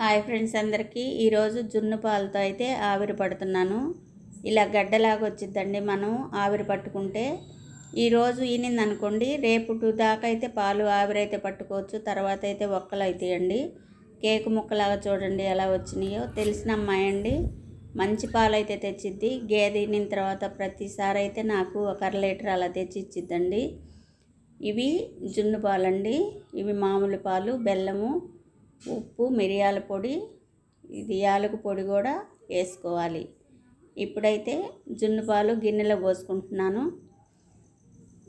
Hi friends అందరికీ. ఈరోజు జున్ను పాలతో అయితే ఆవిరి పడుతున్నాను. ఇలా గడ్డలాగా వచ్చిద్దండి మనం ఆవిరి పట్టుకుంటే. ఈరోజు ఈనింది అనుకోండి రేపు దాకా అయితే పాలు ఆవిరైతే పట్టుకోవచ్చు తర్వాత అయితే ఒక్కలు అవుతాయండి కేకు ముక్కలాగా చూడండి ఎలా వచ్చినాయో. తెలిసిన అమ్మాయి అండి. మంచి పాలు అయితే తెచ్చిద్ది. గేదె ఈనిన తర్వాత ప్రతిసారి అయితే నాకు ఒక అర లీటర్ అలా తెచ్చి ఇచ్చిద్దండి. ఇవి జున్ను పాలండి. ఇవి మామూలు పాలు బెల్లము ఉప్పు మిరియాల పొడి ఇది యాలకు పొడి కూడా వేసుకోవాలి. ఇప్పుడైతే జున్ను పాలు గిన్నెలో పోసుకుంటున్నాను.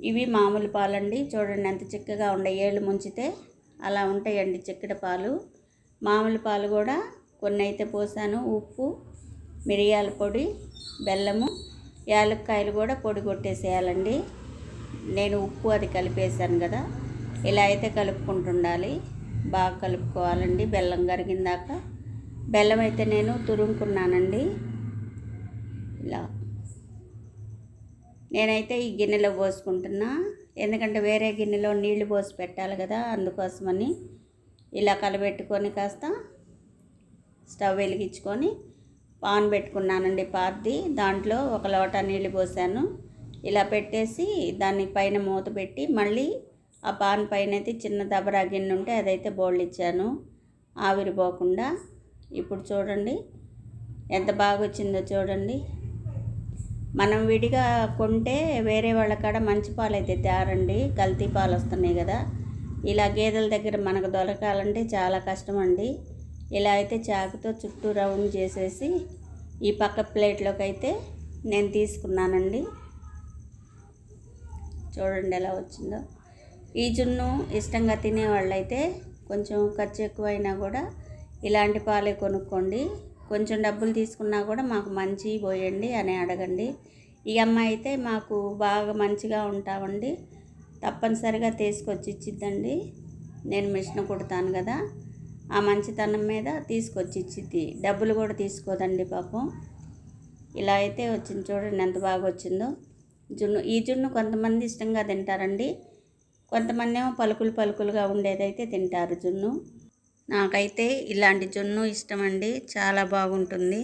ఇవి మామూలు పాలండి. చూడండి ఎంత చిక్కగా ఉండే ఏళ్ళు ముంచితే అలా ఉంటాయండి చిక్కటి పాలు. మామూలు పాలు కూడా కొన్ని అయితే పోసాను. ఉప్పు మిరియాల పొడి బెల్లము యాలక్కాయలు కూడా పొడి కొట్టేసేయాలండి. నేను ఉప్పు అది కలిపేసాను కదా. ఇలా అయితే కలుపుకుంటుండాలి. బాగా కలుపుకోవాలండి. బెల్లం కరిగిందాక. బెల్లం అయితే నేను తురుముకున్నానండి. ఇలా. నేనైతే ఈ గిన్నెలో పోసుకుంటున్నా. ఎందుకంటే వేరే గిన్నెలో నీళ్ళు పోసి పెట్టాలి కదా అందుకోసమని ఇలా కలబెట్టుకొని కాస్త స్టవ్ వెలిగించుకొని పాన్ పెట్టుకున్నానండి పార్ది. దాంట్లో ఒక లోటా నీళ్ళు పోసాను. ఇలా పెట్టేసి దాన్ని పైన మూత పెట్టి మళ్ళీ ఆ పాన్ పైన అయితే చిన్న దబరా గిన్నె ఉంటే అదైతే బౌల్ ఇచ్చాను. ఆవిరిపోకుండా ఇప్పుడు చూడండి ఎంత బాగా వచ్చిందో చూడండి. మనం విడిగా కొంటే వేరే వాళ్ళ కాడ మంచి పాలు అయితే తేరండి. కల్తీ పాలు వస్తున్నాయి కదా. ఇలా గేదెల దగ్గర మనకు దొరకాలంటే చాలా కష్టం అండి ఇలా అయితే చాకుతో చుట్టూ రౌండ్ చేసేసి ఈ పక్క ప్లేట్లోకి అయితే నేను తీసుకున్నానండి. చూడండి ఎలా వచ్చిందో. ఈ జున్ను ఇష్టంగా తినేవాళ్ళైతే కొంచెం ఖర్చు ఎక్కువైనా కూడా ఇలాంటి పాలే కొనుక్కోండి. కొంచెం డబ్బులు తీసుకున్నా కూడా మాకు మంచి పోయండి అని అడగండి. ఈ అమ్మాయి అయితే మాకు బాగా మంచిగా ఉంటామండి. తప్పనిసరిగా తీసుకొచ్చి ఇచ్చిద్దండి నేను మిషన్ కుడతాను కదా. ఆ మంచితనం మీద తీసుకొచ్చి ఇచ్చిద్ది డబ్బులు కూడా తీసుకోదండి పాపం. ఇలా అయితే వచ్చింది చూడండి ఎంత బాగా వచ్చిందో. జున్ను ఈ జున్ను కొంతమంది ఇష్టంగా తింటారండి. కొంతమంది ఏమో పలుకులు పలుకులుగా ఉండేదైతే తింటారు జున్ను. నాకైతే ఇలాంటి జున్ను ఇష్టమండి. చాలా బాగుంటుంది.